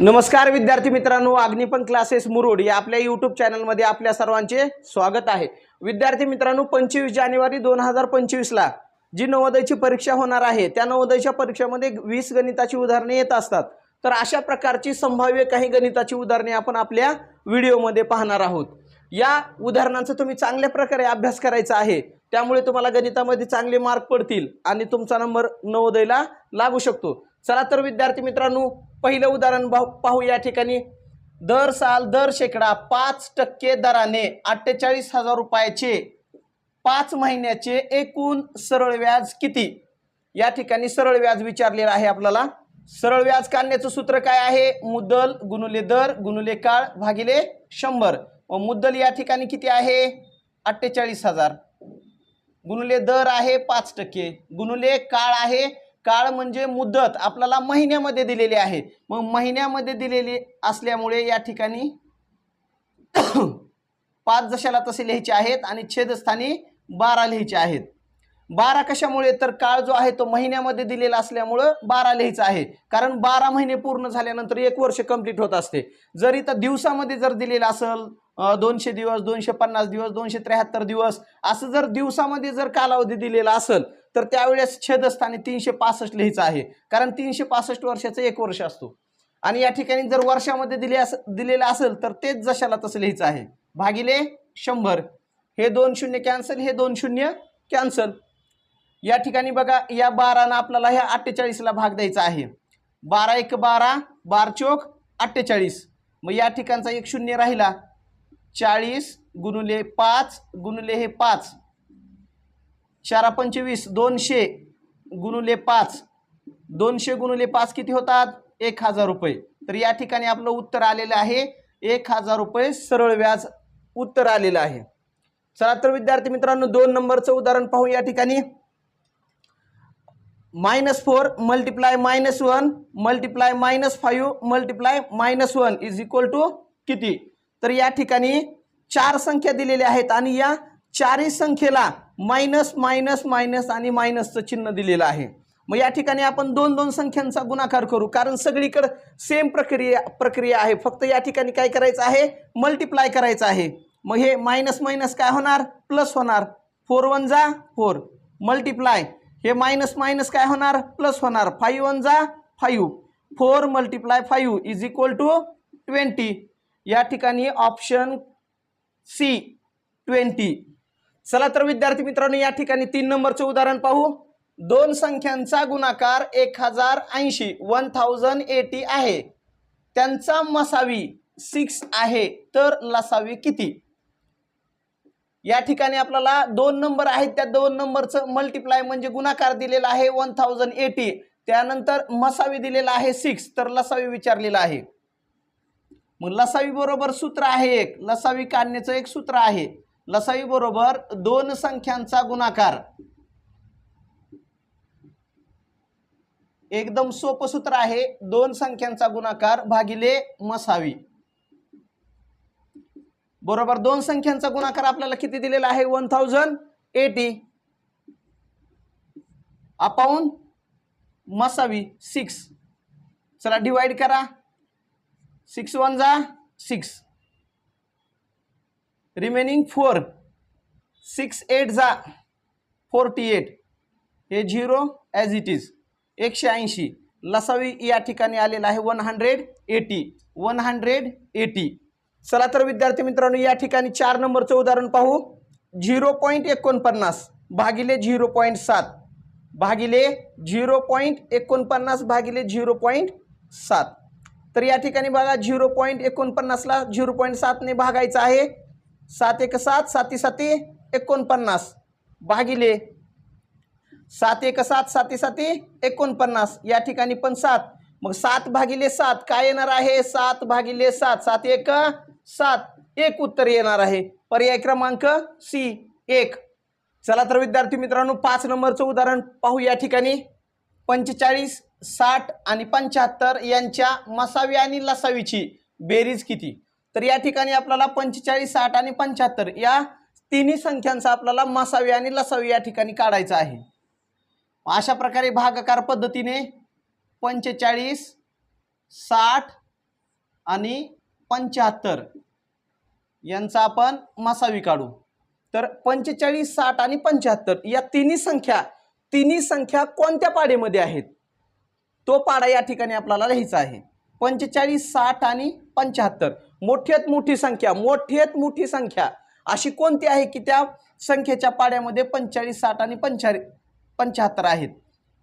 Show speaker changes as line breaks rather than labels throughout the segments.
नमस्कार विद्यार्थी मित्रांनो अग्निपन क्लासेस मुरुड या आपल्या यूट्यूब चॅनलमध्ये आपल्या सर्वांचे स्वागत आहे. विद्यार्थी मित्रांनो पंचवीस जानेवारी दोन हजार पंचवीसला जी नवोदयची परीक्षा होणार आहे त्या नवोदयच्या परीक्षेमध्ये वीस गणिताची उदाहरणे येत असतात. तर अशा प्रकारची संभाव्य काही गणिताची उदाहरणे आपण आपल्या व्हिडिओमध्ये पाहणार आहोत. या उदाहरणांचा तुम्ही चांगल्या प्रकारे अभ्यास करायचा आहे त्यामुळे तुम्हाला गणितामध्ये चांगले मार्क पडतील आणि तुमचा नंबर नवोदयला लागू शकतो. चला तर विद्यार्थी मित्रांनो पहिलं उदाहरण पाहू पाहू या ठिकाणी. दर साल दर शेकडा पाच टक्के दराने अठ्ठेचाळीस हजार रुपयाचे पाच महिन्याचे एकूण सरळ व्याज किती? या ठिकाणी सरळ व्याज विचारलेलं आहे आपल्याला. सरळ व्याज काढण्याचं सूत्र काय आहे? मुद्दल गुणुले दर गुणुले काळ भागिले शंभर. व मुद्दल या ठिकाणी किती आहे? अठ्ठेचाळीस हजार. गुणुले दर आहे पाच टक्के. गुणुले काळ आहे काळ म्हणजे मुदत आपल्याला महिन्यामध्ये दिलेली आहे. मग महिन्यामध्ये दिलेली असल्यामुळे या ठिकाणी पाच जशाला तसे लिहायचे आहेत आणि छेदस्थानी बारा लिहायचे आहेत. बारा कशामुळे? तर काळ जो आहे तो महिन्यामध्ये दिलेला असल्यामुळं बारा लिहायचा आहे. कारण बारा महिने पूर्ण झाल्यानंतर एक वर्ष कंप्लीट होत असते. जरी तर दिवसामध्ये जर दिलेलं असेल दोनशे दिवस दोनशे पन्नास दिवस दोनशे त्र्याहत्तर दिवस असं जर दिवसामध्ये जर कालावधी दिलेला असेल तर त्यावेळेस छेदस्थानी तीनशे पासष्ट लिहायचं आहे. कारण तीनशे पासष्ट वर्षाचं एक वर्ष असतो. आणि या ठिकाणी जर वर्षामध्ये दिले अस दिलेलं असेल तर तेच जशाला तसं लिहायचं आहे. भागिले शंभर. हे दोन शून्य कॅन्सल हे दोन शून्य कॅन्सल. या ठिकाणी बघा या बारानं आपल्याला ह्या अठ्ठेचाळीसला भाग द्यायचा आहे. बारा एक बारा बार चोक अठ्ठेचाळीस. मग या ठिकाणचा एक शून्य राहिला. चाळीस गुणुले पाच गुणुले हे पाच. चारा पंचवीस दोनशे गुणुले पाच. दोनशे गुणुले पाच किती होतात? एक हजार रुपये. तर या ठिकाणी आपलं उत्तर आलेलं आहे. एक हजार रुपये सरळ व्याज उत्तर आलेलं आहे. चला तर विद्यार्थी मित्रांनो दोन नंबरचं उदाहरण पाहू या ठिकाणी. Minus four multiply minus one multiply minus five multiply minus one is equal to किती? तर या ठिकाणी चार संख्या दिलेल्या आहेत आणि या चारही संख्येला मायनस मायनस मायनस आणि मायनसचं चिन्ह दिलेलं आहे. मग या ठिकाणी आपण दोन दोन संख्यांचा गुणाकार करू कारण सगळीकडं सेम प्रक्रिया प्रक्रिया आहे. फक्त या ठिकाणी काय करायचं आहे? मल्टिप्लाय करायचं आहे. मग हे मायनस मायनस काय होणार? प्लस होणार. फोर वन जा फोर मल्टिप्लाय हे मायनस मायनस काय होणार? प्लस होणार. फाईव्ह वन जा five four multiply five is equal to twenty या ठिकाणी ऑप्शन सी ट्वेंटी चला तर विद्यार्थी मित्रांनो या ठिकाणी तीन नंबरचं उदाहरण पाहू. दोन संख्यांचा गुणाकार एक हजार ऐंशी वन थाउजंड एटी आहे. त्यांचा मसावी सिक्स आहे तर लसावी किती? या ठिकाणी आपल्याला दोन नंबर आहेत. त्या दोन नंबरचं मल्टिप्लाय म्हणजे गुणाकार दिलेला आहे वन थाउजंड एटी त्यानंतर मसावी दिलेला आहे सिक्स तर लसावी विचारलेला आहे. मग लसावी बरोबर सूत्र आहे एक. लसावी काढण्याचं एक सूत्र आहे. लसावी बरोबर दोन संख्यांचा गुणाकार. एकदम सोपं सूत्र आहे. दोन संख्यांचा गुणाकार भागिले मसावी. बरोबर दोन संख्यांचा गुणाकार आपल्याला किती दिलेला आहे? वन थाउजंड एटी अपाऊन मसावी सिक्स चला डिवाइड करा. सिक्स वन जा six remaining four six eight जा फोर्टी एट हे झिरो ॲज इट इज एकशे ऐंशी. लसावी या ठिकाणी आलेला आहे one hundred eighty one hundred eighty चला तर विद्यार्थी मित्रांनो या ठिकाणी चार नंबरचं उदाहरण पाहू. झिरो पॉईंट एकोणपन्नास भागिले झिरो पॉईंट सात भागिले झिरो पॉईंट एकोणपन्नास भागिले झिरो पॉईंट सात. तर या ठिकाणी बघा झिरो पॉईंट एकोणपन्नासला झिरो पॉईंट सातने भागायचं आहे. सात एक सात साती साती एकोणपन्नास भागिले सात एक सात साती साती एकोणपन्नास. या ठिकाणी पण सात. मग सात भागिले सात काय येणार आहे? सात भागिले सात. सात एक सात. एक उत्तर येणार आहे. पर्याय क्रमांक सी. एक. चला तर विद्यार्थी मित्रांनो पाच नंबरचं उदाहरण पाहू या ठिकाणी. पंचेचाळीस साठ आणि पंच्याहत्तर यांच्या मसावी आणि लसावीची बेरीज किती? तर या ठिकाणी आपल्याला पंचेचाळीस साठ आणि पंच्याहत्तर या तिन्ही संख्यांचा आपल्याला मसावी आणि लसावी या ठिकाणी काढायचा आहे. अशा प्रकारे भागाकार पद्धतीने पंचेचाळीस साठ आणि पंच्याहत्तर. यांचा आपण मसावी काढू. तर पंचेचाळीस साठ आणि पंच्याहत्तर या तिन्ही संख्या तिन्ही संख्या कोणत्या पाडेमध्ये आहेत? तो पाडा या ठिकाणी आपल्याला लिहायचा आहे. पंचेचाळीस साठ आणि पंच्याहत्तर. मोठ्यात मोठी संख्या मोठ्यात मोठी संख्या अशी कोणती आहे की त्या संख्येच्या पाड्यामध्ये पंचेचाळीस साठ आणि पंचा पंच्याहत्तर आहेत?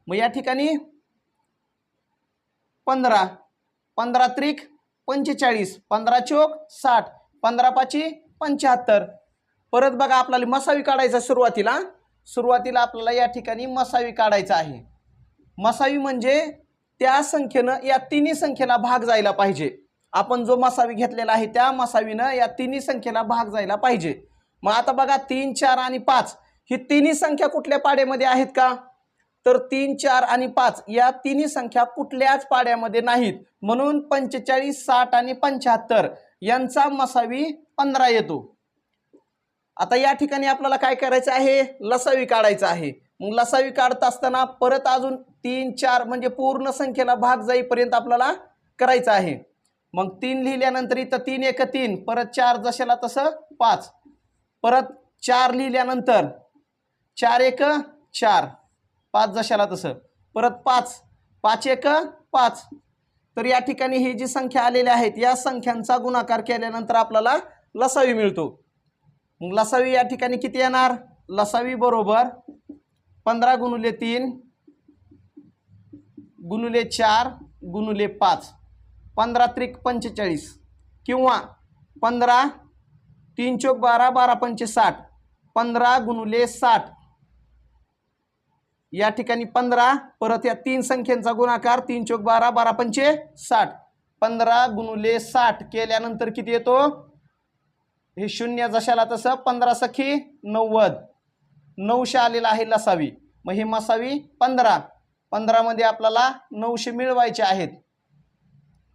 मग या ठिकाणी पंधरा पंधरा त्रिक पंचेचाळीस पंधरा चोक साठ पंधरा पाची पंच्याहत्तर. परत बघा आपल्याला मसावी काढायचा सुरुवातीला. सुरुवातीला आपल्याला या ठिकाणी मसावी काढायचा आहे. मसावी म्हणजे त्या संख्येनं या तिन्ही संख्येला भाग जायला पाहिजे. आपण जो मसावी घेतलेला आहे त्या मसावीनं या तिन्ही संख्येला भाग जायला पाहिजे. मग आता बघा तीन चार आणि पाच. ही तिन्ही संख्या कुठल्या पाड्यामध्ये आहेत का? तर तीन चार आणि पाच या तिन्ही संख्या कुठल्याच पाड्यामध्ये नाहीत. म्हणून पंचेचाळीस साठ आणि पंच्याहत्तर यांचा मसावी पंधरा येतो. आता या ठिकाणी आपल्याला काय करायचं आहे? लसावी काढायचं आहे. मग लसावी काढत असताना परत अजून तीन चार म्हणजे पूर्ण संख्येला भाग जाईपर्यंत आपल्याला करायचं आहे. मग तीन लिहिल्यानंतर इथं तीन एक तीन परत चार जशाला तसं पाच. परत चार लिहिल्यानंतर चार एक चार. पाच जशाला तसं. परत पाच. पाच एक पाच. तर या ठिकाणी ही जी संख्या आलेल्या आहेत या संख्यांचा गुणाकार केल्यानंतर आपल्याला लसावी मिळतो. मग लसावी या ठिकाणी किती येणार? लसावी बरोबर पंधरा गुणुले तीन गुणुले चार गुणुले पाच. पंधरा त्रिक पंचेचाळीस. किंवा पंधरा तीन चोक बारा बारा पंचे साठ पंधरा गुणुले साठ. या ठिकाणी पंधरा परत या तीन संख्यांचा गुणाकार तीन चोक बारा बारा पंचे साठ. पंधरा गुणुले साठ केल्यानंतर किती येतो? हे शून्य जशाला तसं पंधरा सखी नव्वद. नऊशे आलेला आहे लसावी. मग हे मसावी पंधरा. पंधरामध्ये आपल्याला नऊशे मिळवायचे आहेत.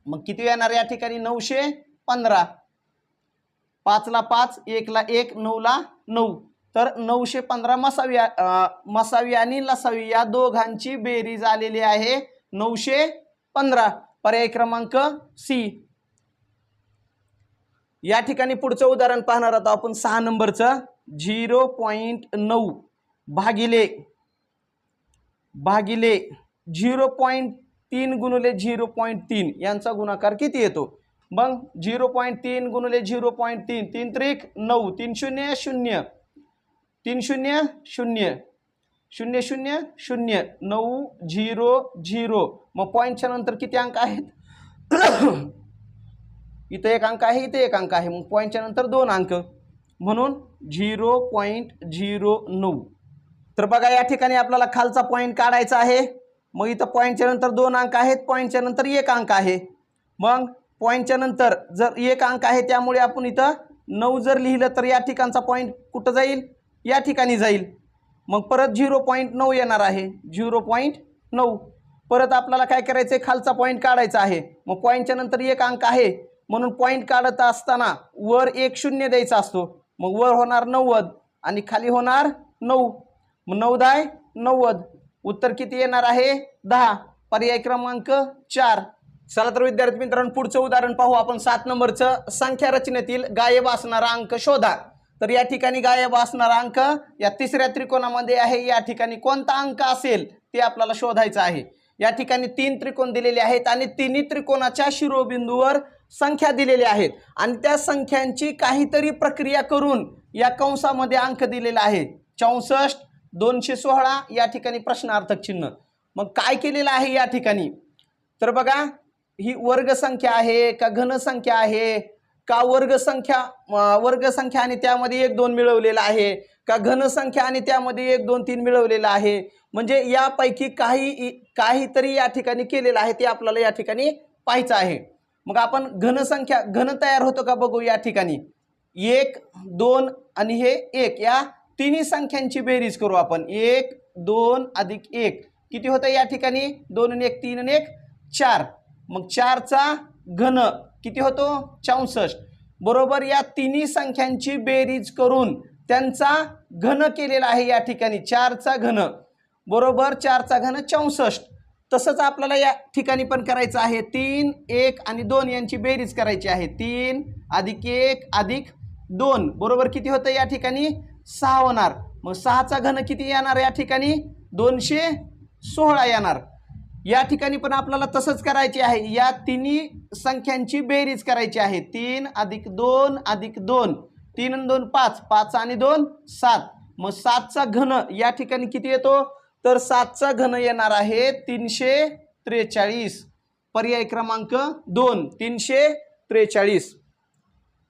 मग किती येणार या ठिकाणी? नऊशे पंधरा. पाचला पाच एकला एक नऊला नऊ. तर नऊशे पंधरा मसावी मसावी आणि लसावी या दोघांची बेरीज आलेली आहे. नऊशे पंधरा. पर्याय क्रमांक सी. या ठिकाणी पुढचं उदाहरण पाहणार आहोत आपण. सहा नंबरचं. झिरो पॉईंट नऊ. भागिले. भागिले. झिरो पॉईंट तीन गुणुले झिरो पॉईंट तीन. यांचा गुणाकार किती येतो? मग झिरो पॉईंट तीन गुणुले झिरो पॉईंट तीन. तीन त्रिक नऊ. तीन शून्य शून्य. तीन शून्य शून्य. शून्य शून्य शून्य. नऊ झिरो झिरो. मग पॉईंटच्या नंतर किती अंक आहेत? इथं एक अंक आहे इथं एक अंक आहे. मग पॉईंटच्या नंतर दोन अंक. म्हणून झिरो पॉईंट झिरो नऊ. तर बघा या ठिकाणी आपल्याला खालचा पॉईंट काढायचा आहे. मग इथं पॉईंटच्या नंतर दोन अंक आहेत पॉईंटच्या नंतर एक अंक आहे. मग पॉईंटच्या नंतर जर एक अंक आहे त्यामुळे आपण इथं नऊ जर लिहिलं तर या ठिकाणचा पॉईंट कुठं जाईल? या ठिकाणी जाईल. मग परत झिरो पॉईंट नऊ येणार आहे. झिरो पॉईंट नऊ. परत आपल्याला काय करायचं आहे खालचा पॉईंट काढायचा आहे. मग पॉईंटच्या नंतर एक अंक आहे. म्हणून पॉईंट काढत असताना वर एक शून्य द्यायचा असतो. मग वर होणार नव्वद आणि खाली होणार नऊ. मग नऊ दाय नव्वद. उत्तर किती येणार आहे? दहा. पर्याय क्रमांक चार. चला तर विद्यार्थी मित्रांनो पुढचं उदाहरण पाहू. आपण सात नंबरचं संख्या रचनेतील गायब असणारा अंक शोधा. तर या ठिकाणी गायब असणारा अंक या तिसऱ्या त्रिकोणामध्ये आहे. या ठिकाणी कोणता अंक असेल ते आपल्याला शोधायचं आहे. या ठिकाणी तीन त्रिकोण दिलेले आहेत आणि तिन्ही त्रिकोणाच्या शिरोबिंदूवर संख्या दिलेल्या आहेत. आणि त्या संख्यांची काहीतरी प्रक्रिया करून या कंसामध्ये अंक दिलेला आहे. चौसष्ट दोनशे सोळा या ठिकाणी प्रश्नार्थक चिन्ह. मग काय केलेलं आहे या ठिकाणी? तर बघा ही वर्गसंख्या आहे का घनसंख्या आहे? का वर्गसंख्या वर्गसंख्या आणि त्यामध्ये एक दोन मिळवलेला आहे? का घनसंख्या आणि त्यामध्ये एक दोन तीन मिळवलेलं आहे? म्हणजे यापैकी काही काहीतरी या ठिकाणी केलेलं आहे ते आपल्याला या ठिकाणी पाहायचं आहे. मग आपण घनसंख्या घन तयार होतो का बघू या ठिकाणी? एक दोन आणि हे एक. या तिन्ही संख्यांची बेरीज करू आपण. एक दोन अधिक एक. किती होतं या ठिकाणी? दोन आणि एक तीन आणि एक चार. मग चारचा घन किती होतो? चौसष्ट. बरोबर या तिन्ही संख्यांची बेरीज करून त्यांचा घन केलेला आहे या ठिकाणी. चारचा घन. बरोबर चारचा घन चौसष्ट. तसंच आपल्याला या ठिकाणी पण करायचं आहे. तीन एक आणि दोन यांची बेरीज करायची आहे. तीन अधिक एक अधिक दोन. बरोबर किती होतं या ठिकाणी? सहा होणार. मग सहाचा घन किती येणार या ठिकाणी? दोनशे सोळा येणार. या ठिकाणी पण आपल्याला तसंच करायचे आहे. या तिन्ही संख्यांची बेरीज करायची आहे. तीन अधिक दोन अधिक दोन. तीन आणि दोन पाच. पाच आणि दोन सात. मग सातचा घन या ठिकाणी किती येतो? तर सातचा घन येणार आहे तीनशे त्रेचाळीस. पर्याय क्रमांक दोन. तीनशे त्रेचाळीस.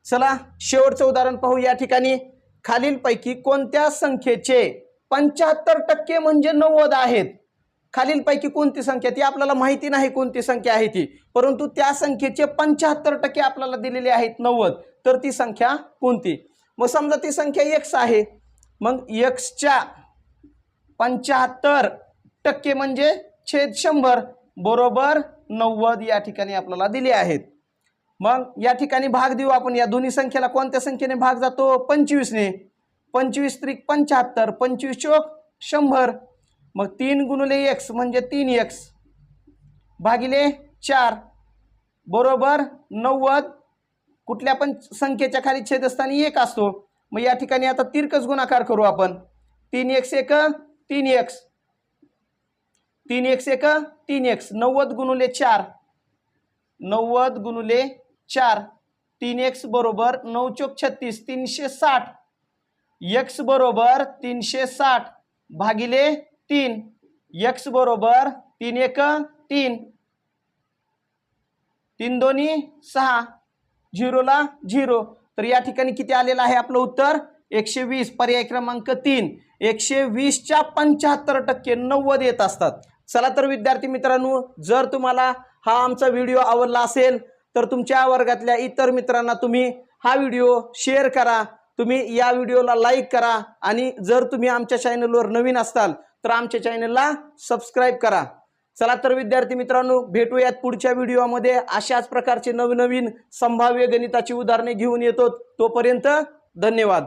चला शेवटचं उदाहरण पाहू या ठिकाणी. खालीलपैकी कोणत्या संख्येचे पंच्याहत्तर टक्के म्हणजे नव्वद आहेत? खालीलपैकी कोणती संख्या ती आपल्याला माहिती नाही कोणती संख्या आहे ती. परंतु त्या संख्येचे पंच्याहत्तर टक्के आपल्याला दिलेले आहेत नव्वद. तर ती संख्या कोणती? मग समजा ती संख्या एक्स आहे. मग एक्सच्या पंच्याहत्तर टक्के म्हणजे छेद शंभर बरोबर नव्वद या ठिकाणी आपल्याला दिले आहेत. मग या ठिकाणी भाग देऊ आपण. या दोन्ही संख्येला कोणत्या संख्येने भाग जातो? पंचवीसने. पंचवीस त्रिक पंच्याहत्तर. पंचवीस चोक शंभर. मग तीन गुणुले एक्स म्हणजे तीन एक्स भागिले चार. बरोबर नव्वद. कुठल्या पण संख्येच्या खाली छेदस्थानी एक असतो. मग या ठिकाणी आता तिरकस गुणाकार करू आपण. तीन एक्स एक तीन एक्स तीन एक्स एक तीन एक्स नव्वद गुणुले चार. नव्वद गुणुले चार. तीन एक्स बरोबर नऊ चोक छत्तीस तीनशे साठ. एक्स बरोबर तीनशे साठ. भागिले तीन. एक्स बरोबर तीन एक तीन. तीन दोन्ही सहा. झिरोला झिरो तर या ठिकाणी किती आलेलं आहे आपलं उत्तर? एकशे वीस. पर्याय क्रमांक तीन. एकशे वीसच्या पंच्याहत्तर टक्के नव्वद येत असतात. चला तर विद्यार्थी मित्रांनो जर तुम्हाला हा आमचा व्हिडिओ आवडला असेल तर तुमच्या वर्गातल्या इतर मित्रांना तुम्ही हा व्हिडिओ शेअर करा. तुम्ही या व्हिडिओला लाईक करा. आणि जर तुम्ही आमच्या चॅनलवर नवीन असाल तर आमच्या चॅनलला सबस्क्राईब करा. चला तर विद्यार्थी मित्रांनो भेटूयात पुढच्या व्हिडिओमध्ये अशाच प्रकारचे नवनवीन संभाव्य गणिताची उदाहरणे घेऊन येतो. तोपर्यंत धन्यवाद.